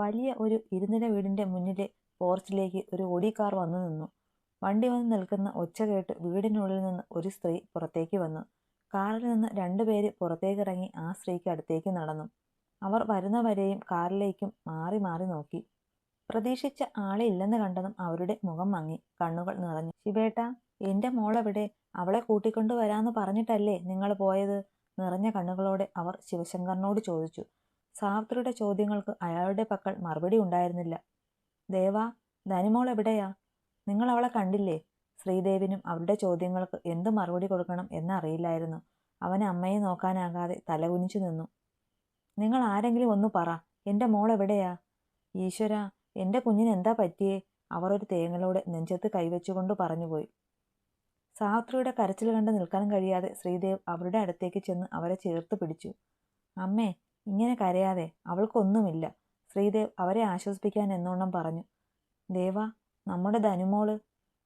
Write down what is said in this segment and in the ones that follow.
വലിയ ഒരു ഇരുനില വീടിന്റെ മുന്നിലെ പോർച്ചിലേക്ക് ഒരു ഓടി കാർ വന്നു നിന്നു. വണ്ടി വന്ന് നിൽക്കുന്ന ഒച്ച കേട്ട് വീടിനുള്ളിൽ നിന്ന് ഒരു സ്ത്രീ പുറത്തേക്ക് വന്നു. കാറിൽ നിന്ന് രണ്ടുപേര് പുറത്തേക്കിറങ്ങി ആ സ്ത്രീക്ക് അടുത്തേക്ക് നടന്നു. അവർ വരുന്നവരെയും കാറിലേക്കും മാറി മാറി നോക്കി. പ്രതീക്ഷിച്ച ആളെ ഇല്ലെന്ന് കണ്ടതും അവരുടെ മുഖം മങ്ങി. കണ്ണുകൾ നിറഞ്ഞു. ശിവേട്ട എന്റെ മോളെവിടെ? അവളെ കൂട്ടിക്കൊണ്ടു വരാന്ന് പറഞ്ഞിട്ടല്ലേ നിങ്ങൾ പോയത്? നിറഞ്ഞ കണ്ണുകളോടെ അവർ ശിവശങ്കറിനോട് ചോദിച്ചു. സാവിത്രിയുടെ ചോദ്യങ്ങൾക്ക് അയാളുടെ പക്കൽ മറുപടി ഉണ്ടായിരുന്നില്ല. ദേവാ ധനിമോൾ എവിടെയാ? നിങ്ങൾ അവളെ കണ്ടില്ലേ? ശ്രീദേവിനും അവരുടെ ചോദ്യങ്ങൾക്ക് എന്ത് മറുപടി കൊടുക്കണം എന്നറിയില്ലായിരുന്നു അവൻ അമ്മയെ നോക്കാനാകാതെ തലകുനിച്ചു നിന്നു. നിങ്ങൾ ആരെങ്കിലും ഒന്ന് പറ എന്റെ മോൾ എവിടെയാ? ഈശ്വര എന്റെ കുഞ്ഞിന് എന്താ പറ്റിയേ? അവർ ഒരു തേങ്ങലോടെ നെഞ്ചത്ത് കൈവച്ചുകൊണ്ട് പറഞ്ഞുപോയി. സാവിത്രിയുടെ കരച്ചിൽ കണ്ട് നിൽക്കാൻ കഴിയാതെ ശ്രീദേവ് അവരുടെ അടുത്തേക്ക് ചെന്ന് അവരെ ചേർത്ത് പിടിച്ചു. അമ്മേ ഇങ്ങനെ കരയാതെ അവൾക്കൊന്നുമില്ല. ശ്രീദേവ് അവരെ ആശ്വസിപ്പിക്കാൻ എന്നോണം പറഞ്ഞു. ദേവ നമ്മുടെ ധനുമോൾ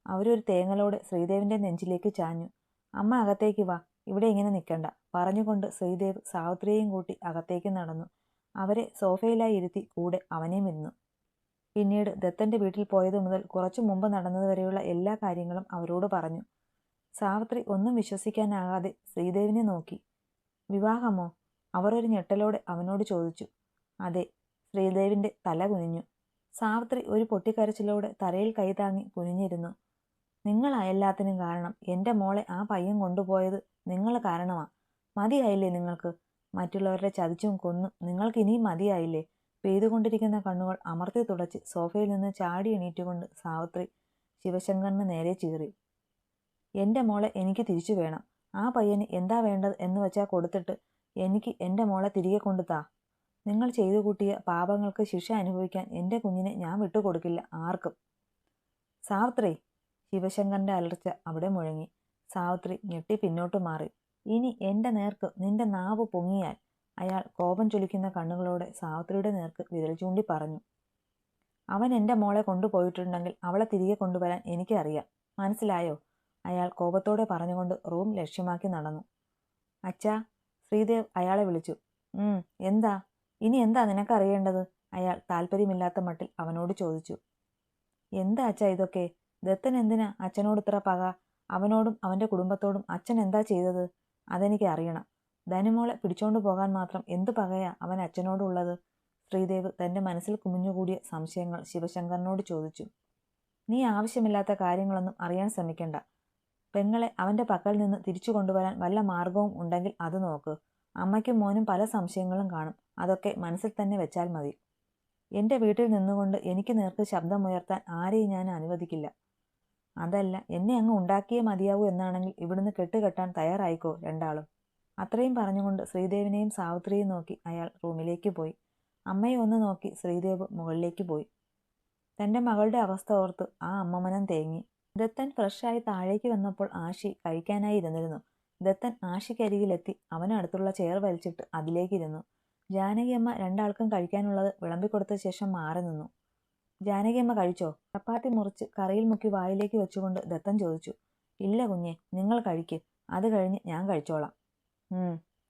അവരൊരു തേങ്ങലോട് ശ്രീദേവിന്റെ നെഞ്ചിലേക്ക് ചാഞ്ഞു. അമ്മ അകത്തേക്ക് വാ ഇവിടെ ഇങ്ങനെ നിൽക്കണ്ട. പറഞ്ഞുകൊണ്ട് ശ്രീദേവ് സാവിത്രിയെയും കൂട്ടി അകത്തേക്ക് നടന്നു. അവരെ സോഫയിലായി ഇരുത്തി കൂടെ അവനെയും ഇരുന്നു പിന്നീട് ദത്തന്റെ വീട്ടിൽ പോയതു മുതൽ കുറച്ചു മുമ്പ് നടന്നതുവരെയുള്ള എല്ലാ കാര്യങ്ങളും അവരോട് പറഞ്ഞു. സാവിത്രി ഒന്നും വിശ്വസിക്കാനാകാതെ ശ്രീദേവിനെ നോക്കി. വിവാഹമോ? അവർ ഒരു ഞെട്ടലോടെ അവനോട് ചോദിച്ചു. അതെ. ശ്രീദേവിന്റെ തല കുനിഞ്ഞു. സാവിത്രി ഒരു പൊട്ടിക്കരച്ചിലോടെ തറയിൽ കൈതാങ്ങി കുനിഞ്ഞിരുന്നു. നിങ്ങളാ എല്ലാത്തിനും കാരണം. എന്റെ മോളെ ആ പയ്യൻ കൊണ്ടുപോയത് നിങ്ങൾ കാരണമാ. മതിയായില്ലേ നിങ്ങൾക്ക്? മറ്റുള്ളവരുടെ ചതിച്ചും കൊന്നും നിങ്ങൾക്ക് ഇനിയും മതിയായില്ലേ? പെയ്തുകൊണ്ടിരിക്കുന്ന കണ്ണുകൾ അമർത്തി തുടച്ച് സോഫയിൽ നിന്ന് ചാടി എണീറ്റുകൊണ്ട് സാവിത്രി ശിവശങ്കറിന് നേരെ ചീറി. എന്റെ മോളെ എനിക്ക് തിരിച്ചു വേണം. ആ പയ്യന് എന്താ വേണ്ടത് എന്ന് വെച്ചാൽ കൊടുത്തിട്ട് എനിക്ക് എന്റെ മോളെ തിരികെ കൊണ്ടു താ നിങ്ങൾ ചെയ്തു കൂട്ടിയ പാപങ്ങൾക്ക് ശിക്ഷ അനുഭവിക്കാൻ എന്റെ കുഞ്ഞിനെ ഞാൻ വിട്ടുകൊടുക്കില്ല ആർക്കും. സാവിത്രി ശിവശങ്കറിന്റെ അലർച്ച അവിടെ മുഴങ്ങി. സാവിത്രി ഞെട്ടി പിന്നോട്ട് മാറി. ഇനി എന്റെ നേർക്ക് നിന്റെ നാവ് പൊങ്ങിയാൽ അയാൾ കോപം ചൊലിക്കുന്ന കണ്ണുകളോടെ സാവിത്രിയുടെ നേർക്ക് വിരൽ ചൂണ്ടി പറഞ്ഞു. അവൻ എന്റെ മോളെ കൊണ്ടുപോയിട്ടുണ്ടെങ്കിൽ അവളെ തിരികെ കൊണ്ടുവരാൻ എനിക്കറിയാം. മനസ്സിലായോ? അയാൾ കോപത്തോടെ പറഞ്ഞുകൊണ്ട് റൂം ലക്ഷ്യമാക്കി നടന്നു. അച്ഛാ ശ്രീദേവ് അയാളെ വിളിച്ചു. എന്താ? ഇനി എന്താ നിനക്കറിയേണ്ടത് അയാൾ താല്പര്യമില്ലാത്ത മട്ടിൽ അവനോട് ചോദിച്ചു. എന്താ അച്ഛാ ഇതൊക്കെ? ദത്തൻ എന്തിനാ അച്ഛനോട് ഇത്ര പക? അവനോടും അവന്റെ കുടുംബത്തോടും അച്ഛൻ എന്താ ചെയ്തത്? അതെനിക്ക് അറിയണം. ധനുമോളെ പിടിച്ചോണ്ടു പോകാൻ മാത്രം എന്തു പകയാ അവൻ അച്ഛനോടുള്ളത്? ശ്രീദേവ് തന്റെ മനസ്സിൽ കുമിഞ്ഞുകൂടിയ സംശയങ്ങൾ ശിവശങ്കറിനോട് ചോദിച്ചു. നീ ആവശ്യമില്ലാത്ത കാര്യങ്ങളൊന്നും അറിയാൻ ശ്രമിക്കണ്ട. പെങ്ങളെ അവന്റെ പക്കൽ നിന്ന് തിരിച്ചു കൊണ്ടുവരാൻ വല്ല മാർഗവും ഉണ്ടെങ്കിൽ അത് നോക്ക്. അമ്മയ്ക്കും മോനും പല സംശയങ്ങളും കാണും. അതൊക്കെ മനസ്സിൽ തന്നെ വെച്ചാൽ മതി. എന്റെ വീട്ടിൽ നിന്നുകൊണ്ട് എനിക്ക് നേർക്ക് ശബ്ദമുയർത്താൻ ആരെയും ഞാൻ അനുവദിക്കില്ല. അതല്ല എന്നെ അങ്ങ് ഉണ്ടാക്കിയേ മതിയാവൂ എന്നാണെങ്കിൽ ഇവിടുന്ന് കെട്ടുകെട്ടാൻ തയ്യാറായിക്കോ രണ്ടാളും? അത്രയും പറഞ്ഞുകൊണ്ട് ശ്രീദേവിനെയും സാവിത്രിയെയും നോക്കി അയാൾ റൂമിലേക്ക് പോയി. അമ്മയെ ഒന്ന് നോക്കി ശ്രീദേവ് മുകളിലേക്ക് പോയി. തന്റെ മകളുടെ അവസ്ഥ ഓർത്ത് ആ അമ്മമനം തേങ്ങി. ദത്തൻ ഫ്രഷായി താഴേക്ക് വന്നപ്പോൾ ആഷി കഴിക്കാനായി ഇരുന്നിരുന്നു. ദത്തൻ ആഷിക്കരികിലെത്തി അവനടുത്തുള്ള ചെയർ വലിച്ചിട്ട് അതിലേക്കിരുന്നു ജാനകിയമ്മ രണ്ടാൾക്കും കഴിക്കാനുള്ളത് വിളമ്പിക്കൊടുത്ത ശേഷം മാറി നിന്നു. ജാനകിയമ്മ കഴിച്ചോ? ചപ്പാത്തി മുറിച്ച് കറിയിൽ മുക്കി വായിലേക്ക് വെച്ചുകൊണ്ട് ദത്തൻ ചോദിച്ചു. ഇല്ല കുഞ്ഞെ നിങ്ങൾ കഴിക്ക്. അത് കഴിഞ്ഞ് ഞാൻ കഴിച്ചോളാം.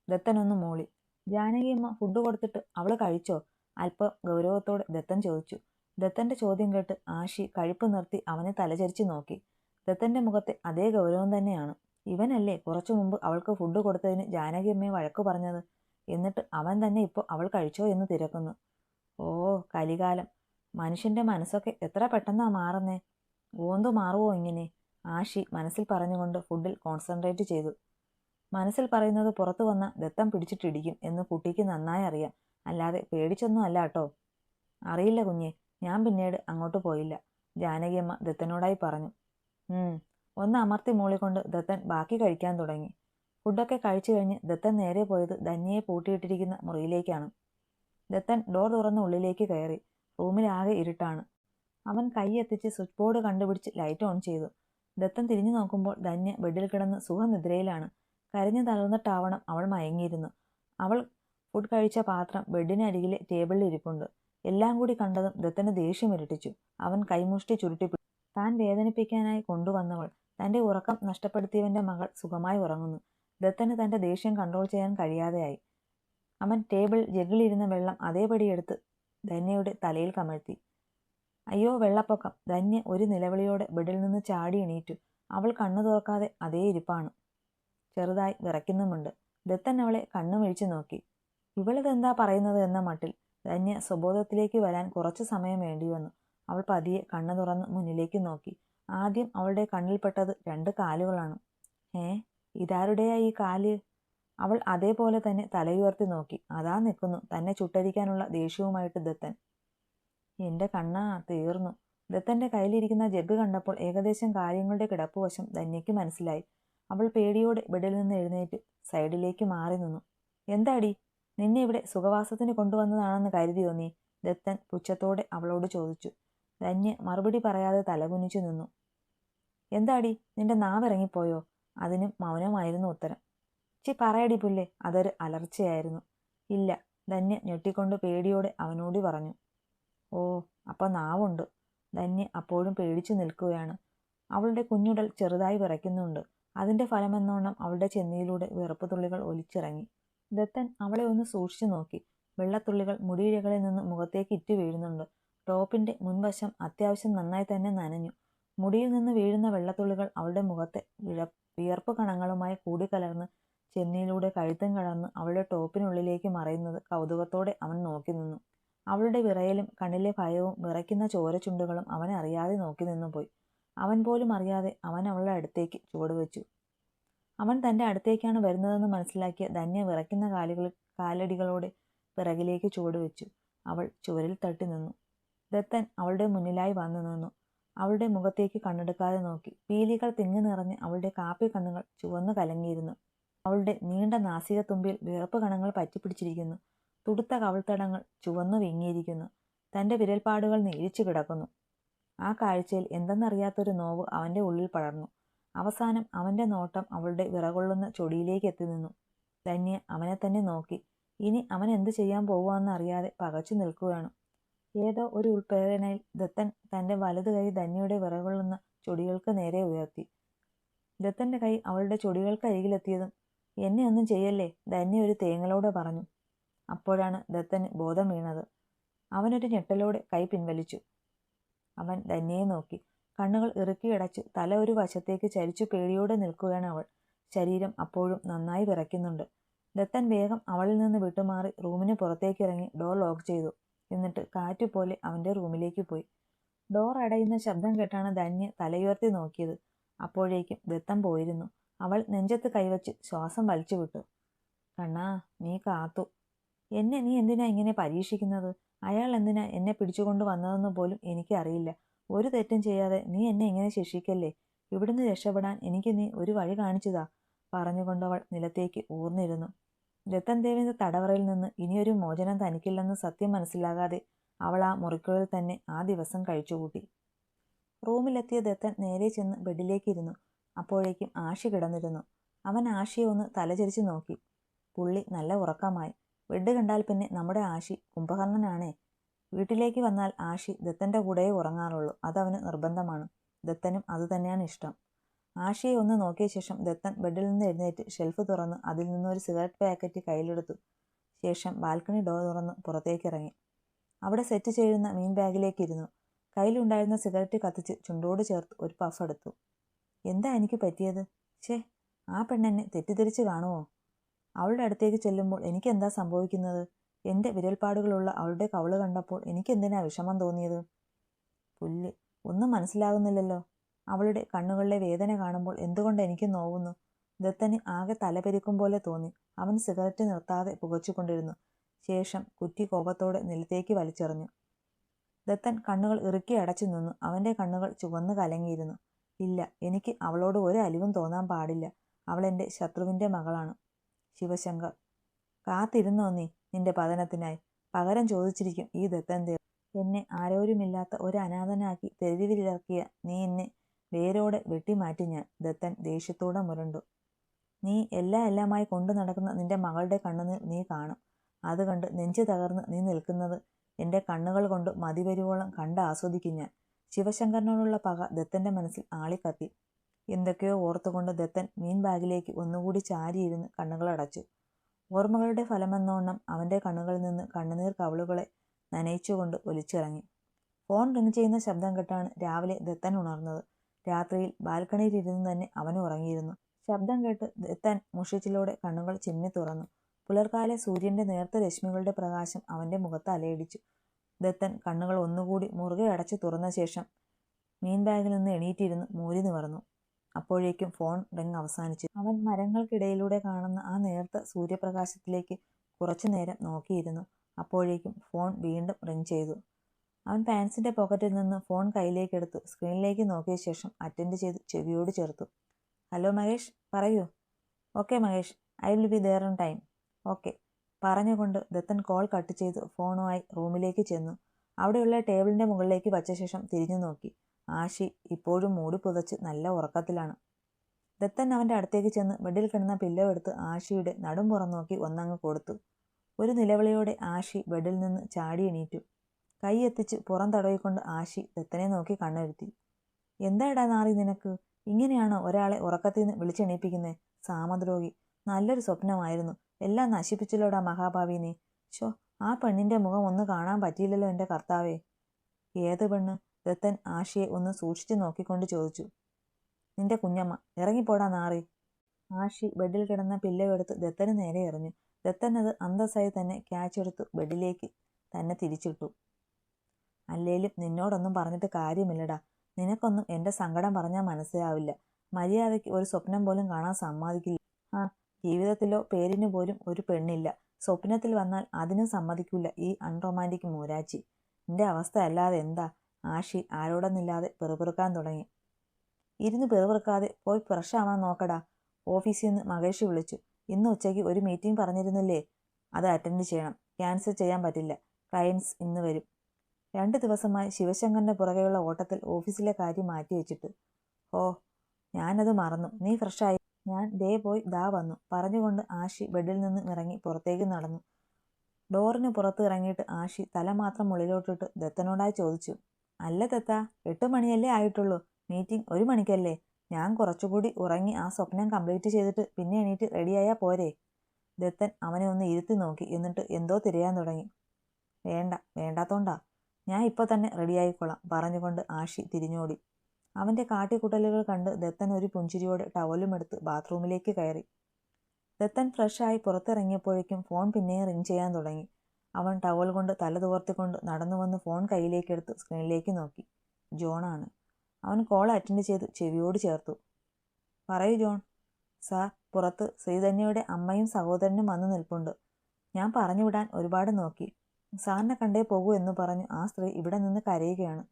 ദത്തൻ ഒന്ന് മൂളി. ജാനകിയമ്മ ഫുഡ് കൊടുത്തിട്ട് അവൾ കഴിച്ചോ? അല്പം ഗൗരവത്തോടെ ദത്തൻ ചോദിച്ചു. ദത്തന്റെ ചോദ്യം കേട്ട് ആഷി കഴിപ്പ് നിർത്തി അവനെ തലചരിച്ച് നോക്കി. ദത്തന്റെ മുഖത്തെ അതേ ഗൗരവം തന്നെയാണ്. ഇവനല്ലേ കുറച്ചു മുമ്പ് അവൾക്ക് ഫുഡ് കൊടുത്തതിന് ജാനകി ജാനകിയമ്മയെ വഴക്കു പറഞ്ഞത്? എന്നിട്ട് അവൻ തന്നെ ഇപ്പോൾ അവൾ കഴിച്ചോ എന്ന് തിരക്കുന്നു. ഓ കലികാലം. മനുഷ്യന്റെ മനസ്സൊക്കെ എത്ര പെട്ടെന്നാ മാറുന്നേ? ഓന്തു മാറുവോ ഇങ്ങനെ? ആഷി മനസ്സിൽ പറഞ്ഞുകൊണ്ട് ഫുഡിൽ കോൺസെൻട്രേറ്റ് ചെയ്തു. മനസ്സിൽ പറയുന്നത് പുറത്തു വന്ന ദത്തം പിടിച്ചിട്ടിടിക്കും എന്ന് കുട്ടിക്ക് നന്നായി അറിയാം. അല്ലാതെ പേടിച്ചൊന്നും അല്ല കേട്ടോ. അറിയില്ല കുഞ്ഞെ. ഞാൻ പിന്നീട് അങ്ങോട്ട് പോയില്ല. ജാനകിയമ്മ ദത്തനോടായി പറഞ്ഞു. ഒന്ന് അമർത്തി മൂളിക്കൊണ്ട് ദത്തൻ ബാക്കി കഴിക്കാൻ തുടങ്ങി. ഫുഡൊക്കെ കഴിച്ചു കഴിഞ്ഞ് ദത്തൻ നേരെ പോയത് ധന്യയെ പൂട്ടിയിട്ടിരിക്കുന്ന മുറിയിലേക്കാണ്. ദത്തൻ ഡോർ തുറന്ന് ഉള്ളിലേക്ക് കയറി. റൂമിലാകെ ഇരുട്ടാണ്. അവൻ കൈയെത്തിച്ച് സ്വിച്ച് ബോർഡ് കണ്ടുപിടിച്ച് ലൈറ്റ് ഓൺ ചെയ്തു. ദത്തൻ തിരിഞ്ഞു നോക്കുമ്പോൾ ധന്യ ബെഡിൽ കിടന്ന് സുഖനിദ്രയിലാണ്. കരഞ്ഞു തളർന്നിട്ടാവണം അവൾ മയങ്ങിയിരുന്നു. അവൾ ഫുഡ് കഴിച്ച പാത്രം ബെഡിനരികിലെ ടേബിളിൽ ഇരിപ്പുണ്ട്. എല്ലാം കൂടി കണ്ടതും ദത്തന് ദേഷ്യം ഇരട്ടിച്ചു. അവൻ കൈമുഷ്ടി ചുരുട്ടി താൻ വേദനിപ്പിക്കാനായി കൊണ്ടുവന്നവൾ. തന്റെ ഉറക്കം നഷ്ടപ്പെടുത്തിയവന്റെ മകൾ സുഖമായി ഉറങ്ങുന്നു. ദത്തന് തന്റെ ദേഷ്യം കൺട്രോൾ ചെയ്യാൻ കഴിയാതെയായി. അവൻ ടേബിൾ ജഗിലിരുന്ന വെള്ളം അതേപടി എടുത്ത് ധന്യയുടെ തലയിൽ കമഴ്ത്തി. അയ്യോ വെള്ളപ്പൊക്കം. ധന്യ ഒരു നിലവിളിയോടെ ബെഡിൽ നിന്ന് ചാടി എണീറ്റു. അവൾ കണ്ണു തുറക്കാതെ അതേ ഇരിപ്പാണ്. ചെറുതായി വിറയ്ക്കുന്നുമുണ്ട്. ദത്തൻ അവളെ കണ്ണു മിഴിച്ചു നോക്കി. ഇവളിതെന്താ പറയുന്നത് എന്ന മട്ടിൽ ധന്യ സ്വബോധത്തിലേക്ക് വരാൻ കുറച്ചു സമയം വേണ്ടി വന്നു. അവൾ പതിയെ കണ്ണു തുറന്ന് മുന്നിലേക്ക് നോക്കി. ആദ്യം അവളുടെ കണ്ണിൽപ്പെട്ടത് രണ്ട് കാലുകളാണ്. ഏ ഇതാരുടെയാ ഈ കാൽ? അവൾ അതേപോലെ തന്നെ തലയുയർത്തി നോക്കി. അതാ നിൽക്കുന്നു. തന്നെ ചുട്ടരിക്കാനുള്ള ദേഷ്യവുമായിട്ട് ദത്തൻ. എന്റെ കണ്ണാ തീർന്നു. ദത്തന്റെ കയ്യിലിരിക്കുന്ന ജഗ് കണ്ടപ്പോൾ ഏകദേശം കാര്യങ്ങളുടെ കിടപ്പുവശം ധന്യയ്ക്ക് മനസ്സിലായി. അവൾ പേടിയോടെ ബെഡിൽ നിന്ന് എഴുന്നേറ്റ് സൈഡിലേക്ക് മാറി നിന്നു. എന്താടി? നിന്നെ ഇവിടെ സുഖവാസത്തിന് കൊണ്ടുവന്നതാണെന്ന് കരുതിയോ നീ? ദത്തൻ പുച്ഛത്തോടെ അവളോട് ചോദിച്ചു. ധന്യ മറുപടി പറയാതെ തലകുനിച്ചു നിന്നു. എന്താടി നിന്റെ നാവിറങ്ങിപ്പോയോ? അതിനും മൗനമായിരുന്നു ഉത്തരം. ചി പറയടി പുല്ലേ അതൊരു അലർച്ചയായിരുന്നു. ഇല്ല ധന്യ ഞെട്ടിക്കൊണ്ട് പേടിയോടെ അവനോട് പറഞ്ഞു. ഓ അപ്പം നാവുണ്ട്. ധന്യ അപ്പോഴും പേടിച്ചു നിൽക്കുകയാണ്. അവളുടെ കുഞ്ഞുടൽ ചെറുതായി വിറയ്ക്കുന്നുണ്ട്. അതിന്റെ ഫലമെന്നോണം അവളുടെ ചെന്നിയിലൂടെ വിറപ്പ് തുള്ളികൾ ഒലിച്ചിറങ്ങി. ദത്തൻ അവളെ ഒന്ന് സൂക്ഷിച്ചു നോക്കി. വെള്ളത്തുള്ളികൾ മുടിയിഴകളിൽ നിന്ന് മുഖത്തേക്ക് ഇറ്റു വീഴുന്നുണ്ട്. ടോപ്പിന്റെ മുൻവശം അത്യാവശ്യം നന്നായി തന്നെ നനഞ്ഞു. മുടിയിൽ നിന്ന് വീഴുന്ന വെള്ളത്തുള്ളികൾ അവളുടെ മുഖത്തെ വിഴ വിയർപ്പ് കണങ്ങളുമായി കൂടിക്കലർന്ന് ചെന്നിയിലൂടെ കഴുത്തും കടന്ന് അവളുടെ ടോപ്പിനുള്ളിലേക്ക് മറയുന്നത് കൗതുകത്തോടെ അവൻ നോക്കി നിന്നു. അവളുടെ വിറയലും കണ്ണിലെ ഭയവും വിറയ്ക്കുന്ന ചോരച്ചുണ്ടുകളും അവൻ അറിയാതെ നോക്കി നിന്നുപോയി. അവൻ പോലും അറിയാതെ അവൻ അവളുടെ അടുത്തേക്ക് ചുവടുവെച്ചു. അവൻ തന്റെ അടുത്തേക്കാണ് വരുന്നതെന്ന് മനസ്സിലാക്കിയ ധന്യ വിറയ്ക്കുന്ന കാലുകൾ കാലടികളോടെ പിറകിലേക്ക് ചുവടുവെച്ചു അവൾ ചുവരിൽ തട്ടി നിന്നു. ദത്തൻ അവളുടെ മുന്നിലായി വന്നു നിന്നു. അവളുടെ മുഖത്തേക്ക് കണ്ണെടുക്കാതെ നോക്കി. പീലികൾ തിങ്ങി നിറഞ്ഞ് അവളുടെ കാപ്പി കണ്ണുകൾ ചുവന്നു കലങ്ങിയിരുന്നു. അവളുടെ നീണ്ട നാസിക തുമ്പിൽ വിറപ്പ് കണങ്ങൾ പറ്റിപ്പിടിച്ചിരിക്കുന്നു. തുടുത്ത കവിൾത്തടങ്ങൾ ചുവന്നു വീങ്ങിയിരിക്കുന്നു. തന്റെ വിരൽപ്പാടുകൾ നീരിച്ചു കിടക്കുന്നു. ആ കാഴ്ചയിൽ എന്തെന്നറിയാത്തൊരു നോവ് അവന്റെ ഉള്ളിൽ പടർന്നു. അവസാനം അവന്റെ നോട്ടം അവളുടെ വിറകൊള്ളുന്ന ചൊടിയിലേക്ക് എത്തി നിന്നു ധന്യ അവനെ തന്നെ നോക്കി. ഇനി അവൻ എന്ത് ചെയ്യാൻ പോവുകയെന്നറിയാതെ പകച്ചു നിൽക്കുകയാണ്. ഏതോ ഒരു ഉൾപ്രേരണയിൽ ദത്തൻ തന്റെ വലതു കൈ ധന്യയുടെ വിറകൊള്ളുന്ന ചൊടികൾക്ക് നേരെ ഉയർത്തി. ദത്തന്റെ കൈ അവളുടെ ചൊടികൾക്ക് അരികിലെത്തിയതും എന്നെ ഒന്നും ചെയ്യല്ലേ? ധന്യ ഒരു തേങ്ങലോടെ പറഞ്ഞു. അപ്പോഴാണ് ദത്തന് ബോധം വീണത്. അവനൊരു ഞെട്ടലോടെ കൈ പിൻവലിച്ചു. അവൻ ധന്യയെ നോക്കി. കണ്ണുകൾ ഇറുക്കിയടച്ച് തല ഒരു വശത്തേക്ക് ചരിച്ചു പേടിയോടെ നിൽക്കുകയാണ് അവൾ. ശരീരം അപ്പോഴും നന്നായി വിറയ്ക്കുന്നുണ്ട്. ദത്തൻ വേഗം അവളിൽ നിന്ന് വിട്ടുമാറി റൂമിന് പുറത്തേക്ക് ഇറങ്ങി ഡോർ ലോക്ക് ചെയ്തു. എന്നിട്ട് കാറ്റുപോലെ അവന്റെ റൂമിലേക്ക് പോയി. ഡോർ അടയുന്ന ശബ്ദം കേട്ടാണ് ധന്യ തലയുയർത്തി നോക്കിയത്. അപ്പോഴേക്കും ദത്തൻ പോയിരുന്നു. അവൾ നെഞ്ചത്ത് കൈവച്ച് ശ്വാസം വലിച്ചു വിട്ടു. കണ്ണാ നീ കാത്തു. എന്നെ നീ എന്തിനാ ഇങ്ങനെ പരീക്ഷിക്കുന്നത്? അയാൾ എന്തിനാ എന്നെ പിടിച്ചുകൊണ്ട് വന്നതെന്ന് പോലും എനിക്കറിയില്ല. ഒരു തെറ്റും ചെയ്യാതെ നീ എന്നെ എങ്ങനെ ശിക്ഷിക്കല്ലേ? ഇവിടുന്ന് രക്ഷപ്പെടാൻ എനിക്ക് നീ ഒരു വഴി കാണിച്ചതാ പറഞ്ഞുകൊണ്ടവൾ നിലത്തേക്ക് ഊർന്നിരുന്നു. രത്തൻ ദേവിന്റെ തടവറയിൽ നിന്ന് ഇനിയൊരു മോചനം തനിക്കില്ലെന്ന് സത്യം മനസ്സിലാകാതെ അവൾ ആ മുറിക്കുള്ളിൽ തന്നെ ആ ദിവസം കഴിച്ചുകൂട്ടി. റൂമിലെത്തിയ ദത്തൻ നേരെ ചെന്ന് ബെഡിലേക്ക് ഇരുന്നു അപ്പോഴേക്കും ആഷി കിടന്നിരുന്നു. അവൻ ആഷിയെ ഒന്ന് തലചരിച്ചു നോക്കി. പുള്ളി നല്ല ഉറക്കമായി. ബെഡ് കണ്ടാൽ പിന്നെ നമ്മുടെ ആഷി കുംഭകർണനാണേ. വീട്ടിലേക്ക് വന്നാൽ ആഷി ദത്തന്റെ കൂടെയേ ഉറങ്ങാറുള്ളൂ. അതവന് നിർബന്ധമാണ്. ദത്തനും അതുതന്നെയാണ് ഇഷ്ടം. ആഷിയെ ഒന്ന് നോക്കിയ ശേഷം ദത്തൻ ബെഡിൽ നിന്ന് എഴുന്നേറ്റ് ഷെൽഫ് തുറന്ന് അതിൽ നിന്ന് ഒരു സിഗരറ്റ് പാക്കറ്റ് കയ്യിലെടുത്തു. ശേഷം ബാൽക്കണി ഡോർ തുറന്ന് പുറത്തേക്ക് ഇറങ്ങി. അവിടെ സെറ്റ് ചെയ്യുന്ന മീൻ ബാഗിലേക്ക് ഇരുന്നു. കയ്യിലുണ്ടായിരുന്ന സിഗരറ്റ് കത്തിച്ച് ചുണ്ടോട് ചേർത്ത് ഒരു പഫ് എടുത്തു. എന്താ എനിക്ക് പറ്റിയത്? ഛേ ആ പെണ്ണെന്നെ തെറ്റിദ്ധരിച്ച് കാണുമോ അവളുടെ അടുത്തേക്ക് ചെല്ലുമ്പോൾ എനിക്കെന്താ സംഭവിക്കുന്നത്? എന്റെ വിരൽപ്പാടുകളുള്ള അവളുടെ കവൾ കണ്ടപ്പോൾ എനിക്കെന്തിനാ വിഷമം തോന്നിയത്? പുല്ല് ഒന്നും മനസ്സിലാകുന്നില്ലല്ലോ. അവളുടെ കണ്ണുകളിലെ വേദന കാണുമ്പോൾ എന്തുകൊണ്ട് എനിക്ക് നോവുന്നു? ദത്തന് ആകെ തലപെരുക്കും പോലെ തോന്നി. അവൻ സിഗരറ്റ് നിർത്താതെ പുകച്ചുകൊണ്ടിരുന്നു. ശേഷം കുറ്റി കോപത്തോടെ നിലത്തേക്ക് വലിച്ചെറിഞ്ഞു. ദത്തൻ കണ്ണുകൾ ഇറുക്കി അടച്ചു നിന്നു. അവന്റെ കണ്ണുകൾ ചുവന്നു കലങ്ങിയിരുന്നു. ഇല്ല എനിക്ക് അവളോട് ഒരു അലിവും തോന്നാൻ പാടില്ല. അവൾ എന്റെ ശത്രുവിന്റെ മകളാണ്. ശിവശങ്കർ കാത്തിരുന്നോ നീ? നിന്റെ പതനത്തിനായി. പകരം ചോദിച്ചിരിക്കും ഈ ദത്തൻ ദേവ് എന്നെ ആരോരുമില്ലാത്ത ഒരു അനാഥനാക്കി തെരുവിലിറക്കിയ നീ എന്നെ വേരോടെ വെട്ടിമാറ്റി ഞാൻ. ദത്തൻ ദേഷ്യത്തോടെ മുരണ്ടു. നീ എല്ലാ എല്ലാമായി കൊണ്ടു നടക്കുന്ന നിന്റെ മകളുടെ കണ്ണുനീർ നീ കാണും. അത് കണ്ട് നെഞ്ചു തകർന്ന് നീ നിൽക്കുന്നത് എന്റെ കണ്ണുകൾ കൊണ്ട് മതിവരുവോളം കണ്ട് ആസ്വദിക്കും ഞാൻ. ശിവശങ്കരനോടുള്ള പക ദത്തന്റെ മനസ്സിൽ ആളിക്കത്തി. എന്തൊക്കെയോ ഓർത്തുകൊണ്ട് ദത്തൻ മീൻ ബാഗിലേക്ക് ഒന്നുകൂടി ചാരിയിരുന്ന് കണ്ണുകളടച്ചു. ഓർമ്മകളുടെ ഫലമെന്നോണം അവന്റെ കണ്ണുകളിൽ നിന്ന് കണ്ണുനീർ കവളുകളെ നനയിച്ചുകൊണ്ട് ഒലിച്ചിറങ്ങി. ഫോൺ റിങ് ചെയ്യുന്ന ശബ്ദം കേട്ടാണ് രാവിലെ ദത്തൻ ഉണർന്നത്. രാത്രിയിൽ ബാൽക്കണിയിൽ ബാൽക്കണിയിലിരുന്ന് തന്നെ അവൻ ഉറങ്ങിയിരുന്നു. ശബ്ദം കേട്ട് ദത്തൻ മുഷിച്ചിലൂടെ കണ്ണുകൾ ചിമ്മി തുറന്നു. പുലർക്കാലെ സൂര്യന്റെ നേർത്ത രശ്മികളുടെ പ്രകാശം അവന്റെ മുഖത്ത് അലയടിച്ചു. ദത്തൻ കണ്ണുകൾ ഒന്നുകൂടി മുറുകെ അടച്ചു തുറന്ന ശേഷം മീൻ ബാഗിൽ നിന്ന് എണീറ്റിരുന്ന് മൂരി നിവർന്നു. അപ്പോഴേക്കും ഫോൺ റിങ് അവസാനിച്ചു അവൻ മരങ്ങൾക്കിടയിലൂടെ കാണുന്ന ആ നേർത്ത സൂര്യപ്രകാശത്തിലേക്ക് കുറച്ചു നേരം നോക്കിയിരുന്നു. അപ്പോഴേക്കും ഫോൺ വീണ്ടും റിങ് ചെയ്തു. അവൻ പാൻസിന്റെ പോക്കറ്റിൽ നിന്ന് ഫോൺ കയ്യിലേക്കെടുത്ത്. സ്ക്രീനിലേക്ക് നോക്കിയ ശേഷം അറ്റൻഡ് ചെയ്ത് ചെവിയോട് ചേർത്തു. ഹലോ മഹേഷ് പറയൂ. Okay Mahesh I will be there on time. Okay. പറഞ്ഞുകൊണ്ട് ദത്തൻ കോൾ കട്ട് ചെയ്ത് ഫോണുമായി റൂമിലേക്ക് ചെന്നു. അവിടെയുള്ള ടേബിളിന്റെ മുകളിലേക്ക് വച്ച ശേഷം തിരിഞ്ഞു നോക്കി ആഷി ഇപ്പോഴും മൂടി പുതച്ച് നല്ല ഉറക്കത്തിലാണ്. ദത്തൻ അവന്റെ അടുത്തേക്ക് ചെന്ന് ബെഡിൽ കിടന്ന പില്ലോ എടുത്ത് ആഷിയുടെ നടും പുറം നോക്കി ഒന്നങ്ങ് കൊടുത്തു. ഒരു നിലവിളിയോടെ ആഷി ബെഡിൽ നിന്ന് ചാടി എണീറ്റു. കൈ എത്തിച്ച് പുറം തടവിക്കൊണ്ട് ആഷി ദത്തനെ നോക്കി കണ്ണെഴുത്തി എന്താടാ നാറി നിനക്ക്? ഇങ്ങനെയാണോ ഒരാളെ ഉറക്കത്തിൽ നിന്ന് വിളിച്ചെണീപ്പിക്കുന്നത് സാമദ്രോഹി നല്ലൊരു സ്വപ്നമായിരുന്നു. എല്ലാം നശിപ്പിച്ചല്ലോടാ മഹാഭാവി നീ? ഷോ ആ പെണ്ണിന്റെ മുഖം ഒന്ന് കാണാൻ പറ്റിയില്ലല്ലോ എന്റെ കർത്താവേ. ഏത് പെണ്ണ്? ദത്തൻ ആഷിയെ ഒന്ന് സൂക്ഷിച്ചു നോക്കിക്കൊണ്ട് ചോദിച്ചു. നിന്റെ കുഞ്ഞമ്മ ഇറങ്ങിപ്പോടാ നാറി. ആഷി ബെഡിൽ കിടന്ന പില്ലോ എടുത്ത് ദത്തന് നേരെ എറിഞ്ഞു. ദത്തൻ അത് അന്തസ്സായി തന്നെ ക്യാച്ച് എടുത്തു ബെഡിലേക്ക് തന്നെ തിരിച്ചിട്ടു. അല്ലേലും നിന്നോടൊന്നും പറഞ്ഞിട്ട് കാര്യമില്ലടാ. നിനക്കൊന്നും എന്റെ സങ്കടം പറഞ്ഞാൽ മനസ്സിലാവില്ല. മര്യാദയ്ക്ക് ഒരു സ്വപ്നം പോലും കാണാൻ സമ്മതിക്കില്ല. ആ ജീവിതത്തിലോ പേരിന് പോലും ഒരു പെണ്ണില്ല. സ്വപ്നത്തിൽ വന്നാൽ അതിനും സമ്മതിക്കില്ല ഈ അൺറൊമാന്റിക് മൂരാച്ചി. എന്റെ അവസ്ഥ അല്ലാതെ എന്താ? ആഷി ആരോടൊന്നില്ലാതെ പെറുപെറുക്കാൻ തുടങ്ങി. ഇരുന്ന് പെറുപെറുക്കാതെ പോയി ഫ്രഷ് ആവാൻ നോക്കടാ ഓഫീസിൽ നിന്ന് മഹേഷ് വിളിച്ചു. ഇന്ന് ഉച്ചയ്ക്ക് ഒരു മീറ്റിംഗ് പറഞ്ഞിരുന്നില്ലേ? അത് അറ്റൻഡ് ചെയ്യണം. ക്യാൻസൽ ചെയ്യാൻ പറ്റില്ല. ക്ലയൻസ് ഇന്ന് വരും. രണ്ട് ദിവസമായി ശിവശങ്കറിന്റെ പുറകെയുള്ള ഓട്ടത്തിൽ ഓഫീസിലെ കാര്യം മാറ്റി വെച്ചിട്ട്. ഓ ഞാനത് മറന്നു. നീ ഫ്രഷായി ഞാൻ ദേ പോയി ദാ വന്നു പറഞ്ഞുകൊണ്ട് ആഷി ബെഡിൽ നിന്ന് ഇറങ്ങി പുറത്തേക്ക് നടന്നു. ഡോറിന് പുറത്ത് ഇറങ്ങിയിട്ട് ആഷി തല മാത്രം ഉള്ളിലോട്ടിട്ട് ദത്തനോടായി ചോദിച്ചു. അല്ല തത്ത എട്ട് മണിയല്ലേ ആയിട്ടുള്ളൂ. മീറ്റിംഗ് ഒരു മണിക്കല്ലേ. ഞാൻ കുറച്ചുകൂടി ഉറങ്ങി ആ സ്വപ്നം കംപ്ലീറ്റ് ചെയ്തിട്ട് പിന്നെ എണീറ്റ് റെഡിയായാൽ പോരെ. ദത്തൻ അവനെ ഒന്ന് ഇരുത്തി നോക്കി. എന്നിട്ട് എന്തോ തിരയാൻ തുടങ്ങി. വേണ്ട വേണ്ടാത്തോണ്ടാ. ഞാൻ ഇപ്പോൾ തന്നെ റെഡിയായിക്കൊള്ളാം പറഞ്ഞുകൊണ്ട് ആഷി തിരിഞ്ഞോടി. അവന്റെ കാട്ടിക്കുട്ടലുകൾ കണ്ട് ദത്തൻ ഒരു പുഞ്ചിരിയോടെ ടവലും എടുത്ത് ബാത്റൂമിലേക്ക് കയറി. ദത്തൻ ഫ്രഷായി പുറത്തിറങ്ങിയപ്പോഴേക്കും ഫോൺ പിന്നെയും റിങ് ചെയ്യാൻ തുടങ്ങി. അവൻ ടവൽ കൊണ്ട് തല തുവർത്തിക്കൊണ്ട് നടന്നു വന്ന് ഫോൺ കയ്യിലേക്കെടുത്ത് സ്ക്രീനിലേക്ക് നോക്കി. ജോണാണ്. അവൻ കോൾ അറ്റൻഡ് ചെയ്ത് ചെവിയോട് ചേർത്തു. പറയൂ ജോൺ. സാർ പുറത്ത് ശ്രീധന്യയുടെ അമ്മയും സഹോദരനും വന്നു നിൽപ്പുണ്ട്. ഞാൻ പറഞ്ഞു വിടാൻ ഒരുപാട് നോക്കി. സാറിനെ കണ്ടേ പോകൂ എന്ന് പറഞ്ഞു ആ സ്ത്രീ ഇവിടെ നിന്ന് കരയുകയാണ്.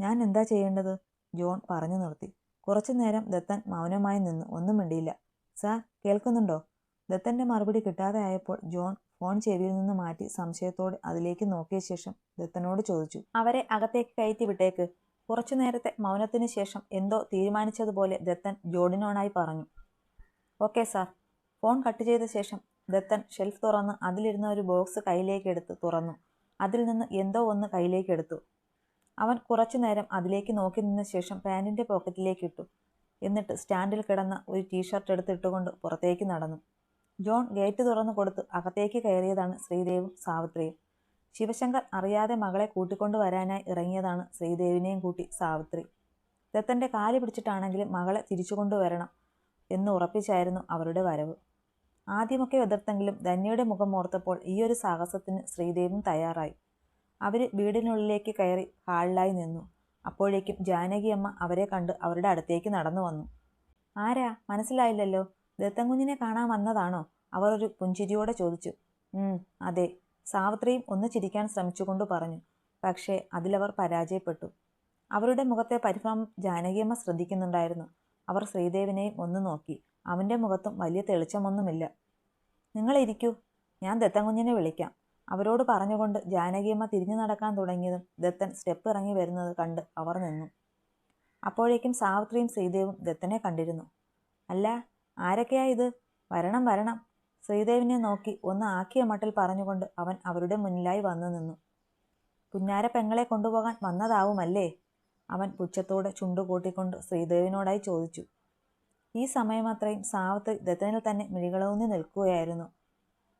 ഞാൻ എന്താ ചെയ്യേണ്ടത്? ജോൺ പറഞ്ഞു നിർത്തി. കുറച്ചു നേരം ദത്തൻ മൗനമായി നിന്ന്. ഒന്നും മിണ്ടിയില്ല. സാർ കേൾക്കുന്നുണ്ടോ? ദത്തന്റെ മറുപടി കിട്ടാതെ ആയപ്പോൾ ജോൺ ഫോൺ ചെവിയിൽ നിന്ന് മാറ്റി സംശയത്തോടെ അതിലേക്ക് നോക്കിയ ശേഷം ദത്തനോട് ചോദിച്ചു അവരെ അകത്തേക്ക് കയറ്റി വിട്ടേക്ക്. കുറച്ചു നേരത്തെ മൗനത്തിന് ശേഷം എന്തോ തീരുമാനിച്ചതുപോലെ ദത്തൻ ജോഡിനോണായി പറഞ്ഞു. Okay sir. ഫോൺ കട്ട് ചെയ്ത ശേഷം ദത്തൻ ഷെൽഫ് തുറന്ന് അതിലിരുന്ന ഒരു ബോക്സ് കയ്യിലേക്ക് എടുത്ത് തുറന്നു. അതിൽ നിന്ന് എന്തോ ഒന്ന് കയ്യിലേക്ക് എടുത്തു. അവൻ കുറച്ചു നേരം അതിലേക്ക് നോക്കി നിന്ന ശേഷം പാന്റിന്റെ പോക്കറ്റിലേക്ക് ഇട്ടു. എന്നിട്ട് സ്റ്റാൻഡിൽ കിടന്ന ഒരു ടീഷർട്ട് എടുത്ത് ഇട്ടുകൊണ്ട് പുറത്തേക്ക് നടന്നു. ജോൺ ഗേറ്റ് തുറന്നു കൊടുത്ത് അകത്തേക്ക് കയറിയതാണ് ശ്രീദേവും സാവിത്രിയും. ശിവശങ്കർ അറിയാതെ മകളെ കൂട്ടിക്കൊണ്ടുവരാനായി ഇറങ്ങിയതാണ് ശ്രീദേവിനെയും കൂട്ടി സാവിത്രി. ദത്തന്റെ കാൽ പിടിച്ചിട്ടാണെങ്കിലും മകളെ തിരിച്ചു കൊണ്ടുവരണം എന്ന് ഉറപ്പിച്ചായിരുന്നു അവരുടെ വരവ്. ആദ്യമൊക്കെ എതിർത്തെങ്കിലും ധന്യയുടെ മുഖം ഓർത്തപ്പോൾ ഈയൊരു സാഹസത്തിന് ശ്രീദേവും തയ്യാറായി. അവർ വീടിനുള്ളിലേക്ക് കയറി ഹാളിലായി നിന്നു. അപ്പോഴേക്കും ജാനകിയമ്മ അവരെ കണ്ട് അവരുടെ അടുത്തേക്ക് നടന്നു വന്നു. ആരാ? മനസ്സിലായില്ലല്ലോ. ദത്തൻകുഞ്ഞിനെ കാണാൻ വന്നതാണോ? അവർ ഒരു പുഞ്ചിരിയോടെ ചോദിച്ചു. അതെ. സാവിത്രിയും ഒന്ന് ചിരിക്കാൻ ശ്രമിച്ചുകൊണ്ട് പറഞ്ഞു. പക്ഷേ അതിലവർ പരാജയപ്പെട്ടു. അവരുടെ മുഖത്തെ പരിഭ്രമം ജാനകിയമ്മ ശ്രദ്ധിക്കുന്നുണ്ടായിരുന്നു. അവർ ശ്രീദേവിനെയും ഒന്ന് നോക്കി. അവന്റെ മുഖത്തും വലിയ തെളിച്ചമൊന്നുമില്ല. നിങ്ങളിരിക്കൂ ഞാൻ ദത്തൻകുഞ്ഞിനെ വിളിക്കാം. അവരോട് പറഞ്ഞുകൊണ്ട് ജാനകിയമ്മ തിരിഞ്ഞു നടക്കാൻ തുടങ്ങിയതും ദത്തൻ സ്റ്റെപ്പ് ഇറങ്ങി വരുന്നത് കണ്ട് അവർ നിന്നു. അപ്പോഴേക്കും സാവിത്രിയും ശ്രീദേവും ദത്തനെ കണ്ടിരുന്നു. അല്ല ആരൊക്കെയാ ഇത്? വരണം വരണം. ശ്രീദേവിനെ നോക്കി ഒന്ന് ആക്കിയ മട്ടിൽ പറഞ്ഞുകൊണ്ട് അവൻ അവരുടെ മുന്നിലായി വന്നു നിന്നു. പുന്നാര പെങ്ങളെ കൊണ്ടുപോകാൻ വന്നതാവുമല്ലേ? അവൻ പുച്ഛത്തോടെ ചുണ്ടുകൂട്ടിക്കൊണ്ട് ശ്രീദേവിനോടായി ചോദിച്ചു. ഈ സമയമത്രയും സാവത്ത് ദത്തനിൽ തന്നെ മിഴികളൂന്നി നിൽക്കുകയായിരുന്നു.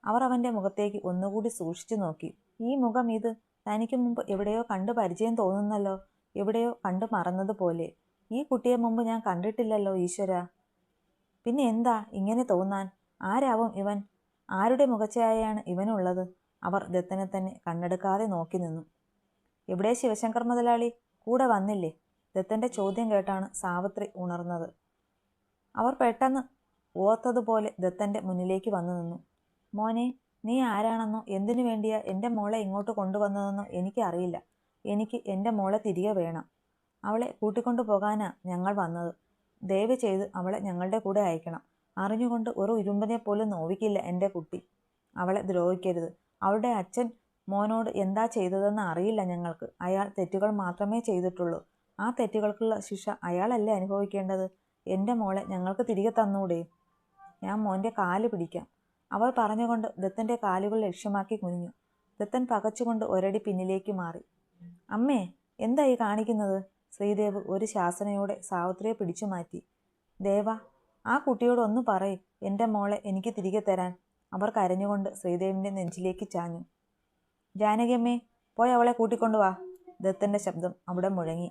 അവർ അവന്റെ മുഖത്തേക്ക് ഒന്നുകൂടി സൂക്ഷിച്ചു നോക്കി. ഈ മുഖം ഇത് തനിക്ക് മുമ്പ് എവിടെയോ കണ്ടു പരിചയം തോന്നുന്നല്ലോ. എവിടെയോ കണ്ടു മറന്നതുപോലെ. ഈ കുട്ടിയെ മുമ്പ് ഞാൻ കണ്ടിട്ടില്ലല്ലോ ഈശ്വര. പിന്നെ എന്താ ഇങ്ങനെ തോന്നാൻ? ആരാവും ഇവൻ? ആരുടെ മുഖച്ഛായയാണ് ഇവനുള്ളത്? അവർ ദത്തനെ തന്നെ കണ്ണെടുക്കാതെ നോക്കി നിന്നു. എവിടെ ശിവശങ്കർ മുതലാളി? കൂടെ വന്നില്ലേ? ദത്തന്റെ ചോദ്യം കേട്ടാണ് സാവിത്രി ഉണർന്നത്. അവർ പെട്ടെന്ന് ഓർത്തതുപോലെ ദത്തന്റെ മുന്നിലേക്ക് വന്നു നിന്നു. മോനെ നീ ആരാണെന്നോ? എന്തിനു വേണ്ടിയാ എന്റെ മോളെ ഇങ്ങോട്ട് കൊണ്ടുവന്നതെന്നോ എനിക്കറിയില്ല എനിക്ക് എന്റെ മോളെ തിരികെ വേണം. അവളെ കൂട്ടിക്കൊണ്ടു പോകാനാ ഞങ്ങൾ വന്നത്. ദയവ് ചെയ്ത് അവളെ ഞങ്ങളുടെ കൂടെ അയക്കണം. അറിഞ്ഞുകൊണ്ട് ഒരു ഉരുമ്പനെ പോലും നോവിക്കില്ല എന്റെ കുട്ടി. അവളെ ദ്രോഹിക്കരുത്. അവളുടെ അച്ഛൻ മോനോട് എന്താ ചെയ്തതെന്ന് അറിയില്ല ഞങ്ങൾക്ക്. അയാൾ തെറ്റുകൾ മാത്രമേ ചെയ്തിട്ടുള്ളൂ. ആ തെറ്റുകൾക്കുള്ള ശിക്ഷ അയാളല്ലേ അനുഭവിക്കേണ്ടത്? എന്റെ മോളെ ഞങ്ങൾക്ക് തിരികെ തന്നൂടെ? ഞാൻ മോന്റെ കാൽ പിടിക്കാം. അവൾ പറഞ്ഞുകൊണ്ട് ദത്തന്റെ കാലുകൾ ലക്ഷ്യമാക്കി കുനിഞ്ഞു. ദത്തൻ പകച്ചുകൊണ്ട് ഒരടി പിന്നിലേക്ക് മാറി. അമ്മേ എന്തായി കാണിക്കുന്നത്? ശ്രീദേവ് ഒരു ശാസനയോടെ സാവിത്രിയെ പിടിച്ചു മാറ്റി. ദേവ ആ കുട്ടിയോട് ഒന്ന് പറയ്. എന്റെ മോളെ എനിക്ക് തിരികെ തരാൻ. അവർ കരഞ്ഞുകൊണ്ട് ശ്രീദേവിന്റെ നെഞ്ചിലേക്ക് ചാഞ്ഞു. ജാനകിയമ്മേ പോയി അവളെ കൂട്ടിക്കൊണ്ടുവാ ദത്തന്റെ ശബ്ദം അവിടെ മുഴങ്ങി.